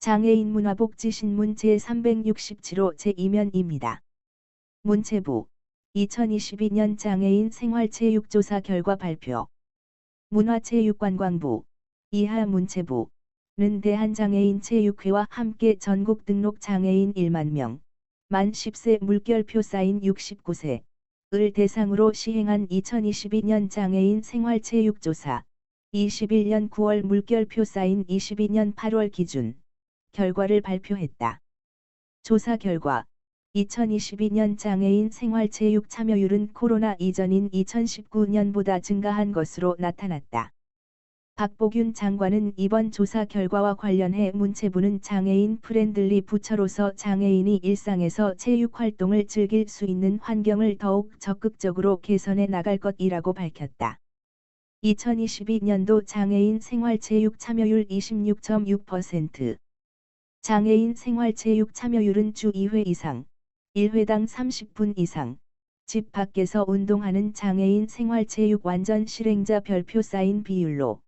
장애인 문화복지신문 제367호 제2면입니다. 문체부 2022년 장애인 생활체육조사 결과 발표 문화체육관광부 이하 문체부는 대한장애인체육회와 함께 전국 등록 장애인 1만 명, 만 10세 물결표 사인 69세, 을 대상으로 시행한 2022년 장애인 생활체육조사 21년 9월 물결표 사인 22년 8월 기준 결과를 발표했다. 조사 결과 2022년 장애인 생활체육 참여율은 코로나 이전인 2019년보다 증가한 것으로 나타났다. 박보균 장관은 이번 조사 결과와 관련해 문체부는 장애인 프렌들리 부처로서 장애인이 일상에서 체육 활동을 즐길 수 있는 환경을 더욱 적극적으로 개선해 나갈 것이라고 밝혔다. 2022년도 장애인 생활체육 참여율 26.6% 장애인 생활체육 참여율은 주 2회 이상, 1회당 30분 이상, 집 밖에서 운동하는 장애인 생활체육 완전 실행자 별표 사인 비율로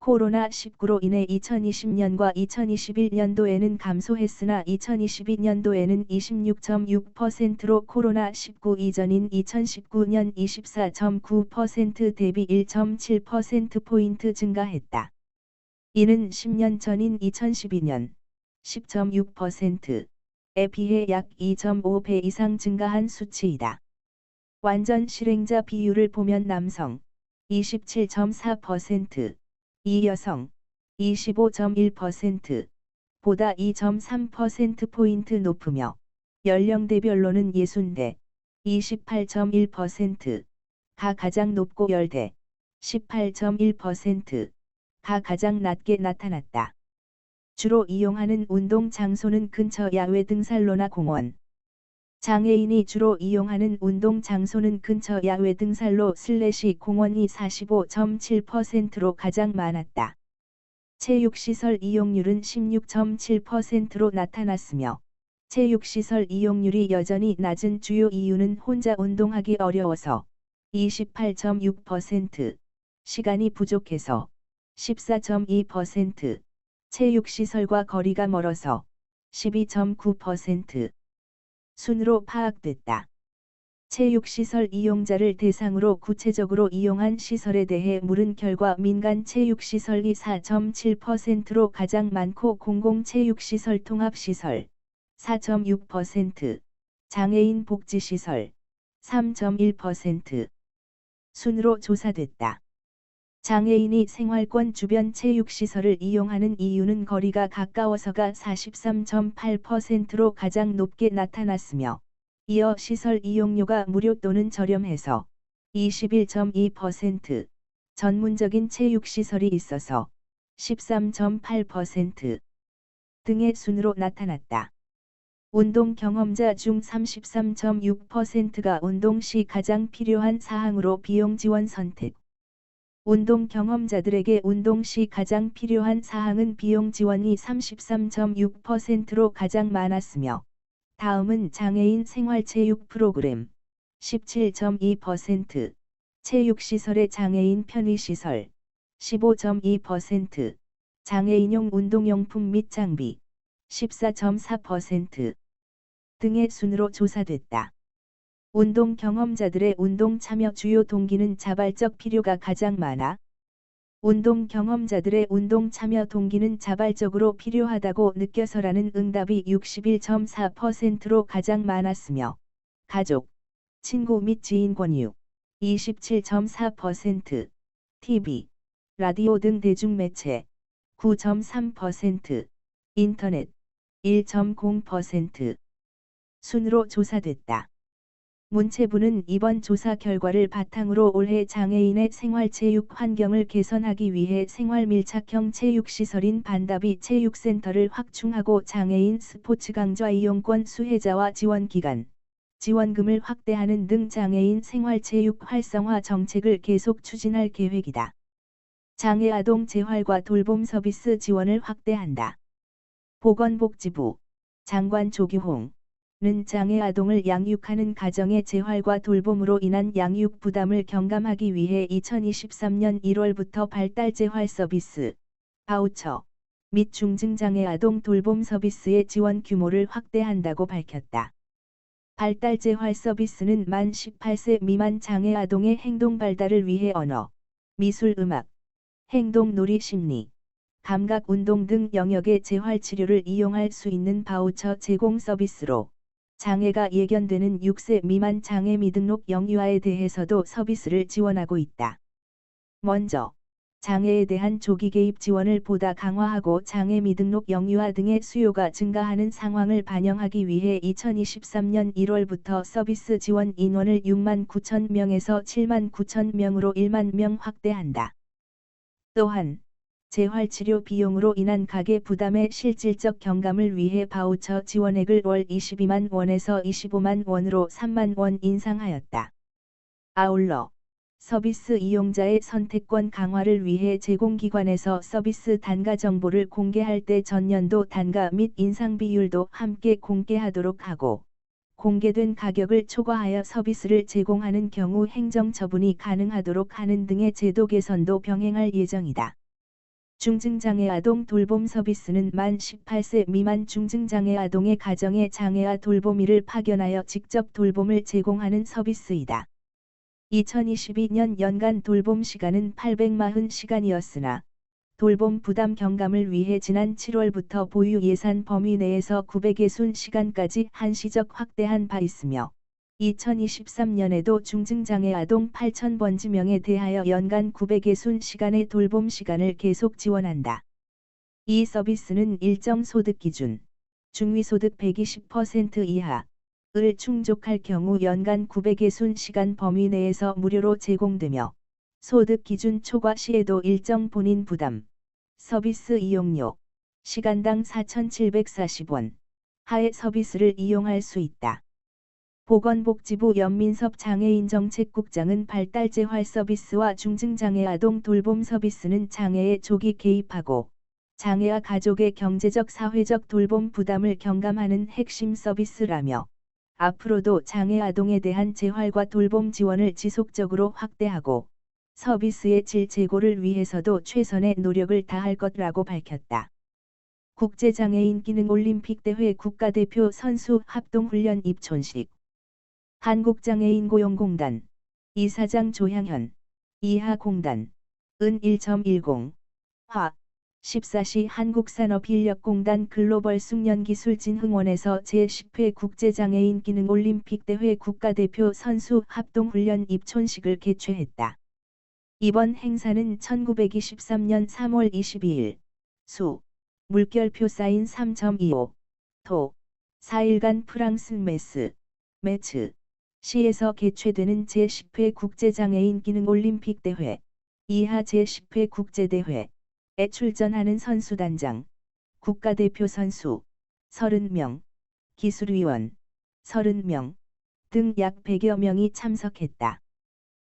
코로나19로 인해 2020년과 2021년도에는 감소했으나 2022년도에는 26.6%로 코로나19 이전인 2019년 24.9% 대비 1.7%포인트 증가했다. 이는 10년 전인 2012년 10.6%에 비해 약 2.5배 이상 증가한 수치이다. 완전 실행자 비율을 보면 남성 27.4%, 이 여성 25.1% 보다 2.3%포인트 높으며 연령대별로는 60대 28.1%가 가장 높고 열대 18.1%가 가장 낮게 나타났다. 주로 이용하는 운동 장소는 근처 야외 등산로나 공원. 장애인이 주로 이용하는 운동 장소는 근처 야외 등산로 슬래시 공원이 45.7%로 가장 많았다. 체육시설 이용률은 16.7%로 나타났으며 체육시설 이용률이 여전히 낮은 주요 이유는 혼자 운동하기 어려워서 28.6%, 시간이 부족해서 14.2%, 체육시설과 거리가 멀어서 12.9% 순으로 파악됐다. 체육시설 이용자를 대상으로 구체적으로 이용한 시설에 대해 물은 결과 민간 체육시설이 4.7%로 가장 많고 공공체육시설 통합시설 4.6%, 장애인 복지시설 3.1% 순으로 조사됐다. 장애인이 생활권 주변 체육시설을 이용하는 이유는 거리가 가까워서가 43.8%로 가장 높게 나타났으며 이어 시설 이용료가 무료 또는 저렴해서 21.2%, 전문적인 체육시설이 있어서 13.8% 등의 순으로 나타났다. 운동 경험자 중 33.6%가 운동 시 가장 필요한 사항으로 비용 지원 선택. 운동 경험자들에게 운동 시 가장 필요한 사항은 비용 지원이 33.6%로 가장 많았으며 다음은 장애인 생활체육 프로그램 17.2%, 체육시설의 장애인 편의시설 15.2%, 장애인용 운동용품 및 장비 14.4% 등의 순으로 조사됐다. 운동 경험자들의 운동 참여 주요 동기는 자발적 필요가 가장 많아 운동 경험자들의 운동 참여 동기는 자발적으로 필요하다고 느껴서라는 응답이 61.4%로 가장 많았으며 가족, 친구 및 지인 권유 27.4%, TV, 라디오 등 대중매체 9.3%, 인터넷 1.0% 순으로 조사됐다. 문체부는 이번 조사 결과를 바탕으로 올해 장애인의 생활체육 환경을 개선하기 위해 생활밀착형 체육시설인 반다비 체육센터를 확충하고 장애인 스포츠 강좌 이용권 수혜자와 지원기간, 지원금을 확대하는 등 장애인 생활체육 활성화 정책을 계속 추진할 계획이다. 장애아동 재활과 돌봄 서비스 지원을 확대한다. 보건복지부 장관 조기홍 는 장애 아동을 양육하는 가정의 재활과 돌봄으로 인한 양육 부담을 경감하기 위해 2023년 1월부터 발달 재활 서비스, 바우처, 및 중증장애 아동 돌봄 서비스의 지원 규모를 확대한다고 밝혔다. 발달 재활 서비스는 만 18세 미만 장애 아동의 행동 발달을 위해 언어, 미술 음악, 행동 놀이 심리, 감각 운동 등 영역의 재활 치료를 이용할 수 있는 바우처 제공 서비스로 장애가 예견되는 6세 미만 장애 미등록 영유아에 대해서도 서비스를 지원하고 있다. 먼저 장애에 대한 조기 개입 지원을 보다 강화하고 장애 미등록 영유아 등의 수요가 증가하는 상황을 반영하기 위해 2023년 1월부터 서비스 지원 인원을 6만 9천 명에서 7만 9천 명으로 1만 명 확대한다. 또한 재활치료 비용으로 인한 가계 부담의 실질적 경감을 위해 바우처 지원액을 월 22만 원에서 25만 원으로 3만 원 인상하였다. 아울러 서비스 이용자의 선택권 강화를 위해 제공기관에서 서비스 단가 정보를 공개할 때 전년도 단가 및 인상 비율도 함께 공개하도록 하고 공개된 가격을 초과하여 서비스를 제공하는 경우 행정 처분이 가능하도록 하는 등의 제도 개선도 병행할 예정이다. 중증장애 아동 돌봄 서비스는 만 18세 미만 중증장애 아동의 가정에 장애아 돌보미를 파견하여 직접 돌봄을 제공하는 서비스이다. 2022년 연간 돌봄 시간은 840시간이었으나 돌봄 부담 경감을 위해 지난 7월부터 보유 예산 범위 내에서 960시간까지 한시적 확대한 바 있으며 2023년에도 중증장애 아동 8,000번 지명에 대하여 연간 960시간의 돌봄 시간을 계속 지원한다. 이 서비스는 일정 소득 기준, 중위소득 120% 이하, 을 충족할 경우 연간 960시간 범위 내에서 무료로 제공되며 소득 기준 초과 시에도 일정 본인 부담, 서비스 이용료, 시간당 4,740원 하의 서비스를 이용할 수 있다. 보건복지부 연민섭 장애인정책국장은 발달재활 서비스와 중증장애 아동 돌봄 서비스는 장애에 조기 개입하고 장애와 가족의 경제적 사회적 돌봄 부담을 경감하는 핵심 서비스라며 앞으로도 장애 아동에 대한 재활과 돌봄 지원을 지속적으로 확대하고 서비스의 질 제고를 위해서도 최선의 노력을 다할 것이라고 밝혔다. 국제장애인 기능올림픽대회 국가대표 선수 합동훈련 입촌식 한국장애인 고용공단 이사장 조향현 이하공단 은 1.10 화 14시 한국산업인력공단 글로벌 숙련기술진 흥원에서 제10회 국제장애인 기능 올림픽대회 국가대표 선수 합동훈련 입촌식을 개최했다. 이번 행사는 1923년 3월 22일 수 물결표 사인 3.25도 4일간 프랑스 메스 매츠 시에서 개최되는 제10회 국제장애인 기능올림픽대회 이하 제10회 국제대회 에 출전하는 선수단장, 국가대표 선수 30명, 기술위원 30명 등 약 100여 명이 참석했다.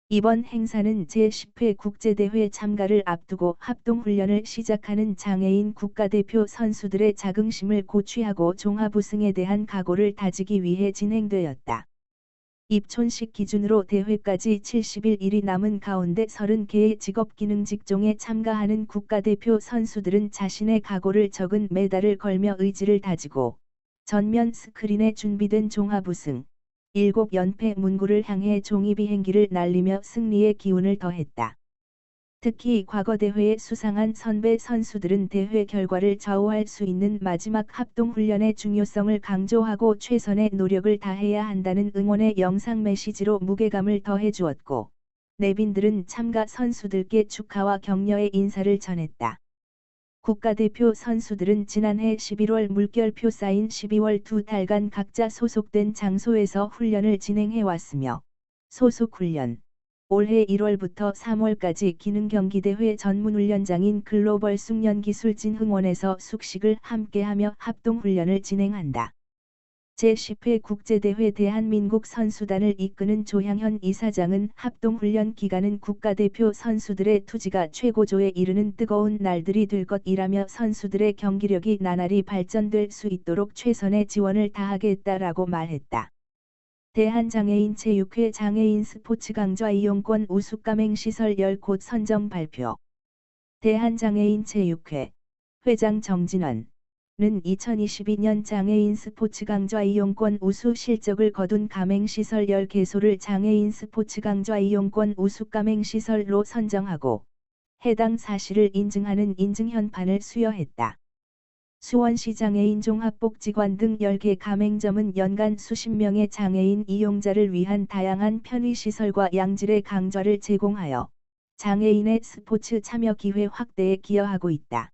이번 행사는 제10회 국제대회 참가를 앞두고 합동훈련을 시작하는 장애인 국가대표 선수들의 자긍심을 고취하고 종합우승에 대한 각오를 다지기 위해 진행되었다. 입촌식 기준으로 대회까지 70일 이 남은 가운데 30개의 직업기능 직종에 참가하는 국가대표 선수들은 자신의 각오를 적은 메달을 걸며 의지를 다지고 전면 스크린에 준비된 종합 우승 7연패 문구를 향해 종이 비행기를 날리며 승리의 기운을 더했다. 특히 과거 대회에 수상한 선배 선수들은 대회 결과를 좌우할 수 있는 마지막 합동훈련의 중요성을 강조하고 최선의 노력을 다해야 한다는 응원의 영상 메시지로 무게감을 더해 주었고, 내빈들은 참가 선수들께 축하와 격려의 인사를 전했다. 국가대표 선수들은 지난해 11월 물결표 쌓인 12월 두 달간 각자 소속된 장소에서 훈련을 진행해 왔으며, 소속 훈련, 올해 1월부터 3월까지 기능경기대회 전문훈련장인 글로벌 숙련기술진 흥원에서 숙식을 함께하며 합동훈련을 진행한다. 제10회 국제대회 대한민국 선수단을 이끄는 조향현 이사장은 합동훈련 기간은 국가대표 선수들의 투지가 최고조에 이르는 뜨거운 날들이 될 것이라며 선수들의 경기력이 나날이 발전될 수 있도록 최선의 지원을 다하겠다라고 말했다. 대한장애인 체육회 장애인 스포츠 강좌 이용권 우수가맹 시설 10곳 선정 발표. 대한장애인 체육회 회장 정진원은 2022년 장애인 스포츠 강좌 이용권 우수 실적을 거둔 가맹시설 10개소를 장애인 스포츠 강좌 이용권 우수 가맹시설로 선정하고 해당 사실을 인증하는 인증현판을 수여했다. 수원시 장애인 종합복지관 등 10개 가맹점은 연간 수십 명의 장애인 이용자를 위한 다양한 편의시설과 양질의 강좌를 제공하여 장애인의 스포츠 참여 기회 확대에 기여하고 있다.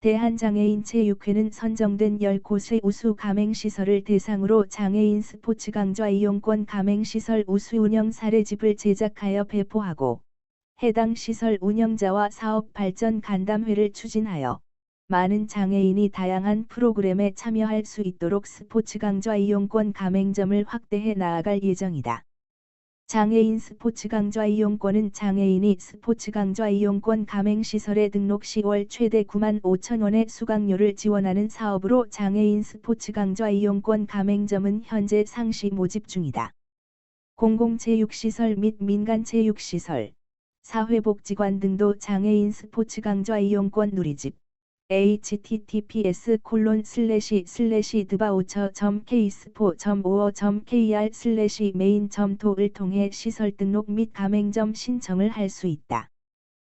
대한장애인체육회는 선정된 10곳의 우수 가맹시설을 대상으로 장애인 스포츠 강좌 이용권 가맹시설 우수 운영 사례집을 제작하여 배포하고 해당 시설 운영자와 사업 발전 간담회를 추진하여 많은 장애인이 다양한 프로그램에 참여할 수 있도록 스포츠 강좌 이용권 가맹점을 확대해 나아갈 예정이다. 장애인 스포츠 강좌 이용권은 장애인이 스포츠 강좌 이용권 가맹시설에 등록 시 월 최대 9만 5천 원의 수강료를 지원하는 사업으로 장애인 스포츠 강좌 이용권 가맹점은 현재 상시 모집 중이다. 공공체육시설 및 민간체육시설, 사회복지관 등도 장애인 스포츠 강좌 이용권 누리집 https 콜론 슬래시 슬래시 드바우처 점 케이스포 점 오어 점 kr 슬래시 메인 점 토를 통해 시설 등록 및 가맹점 신청을 할 수 있다.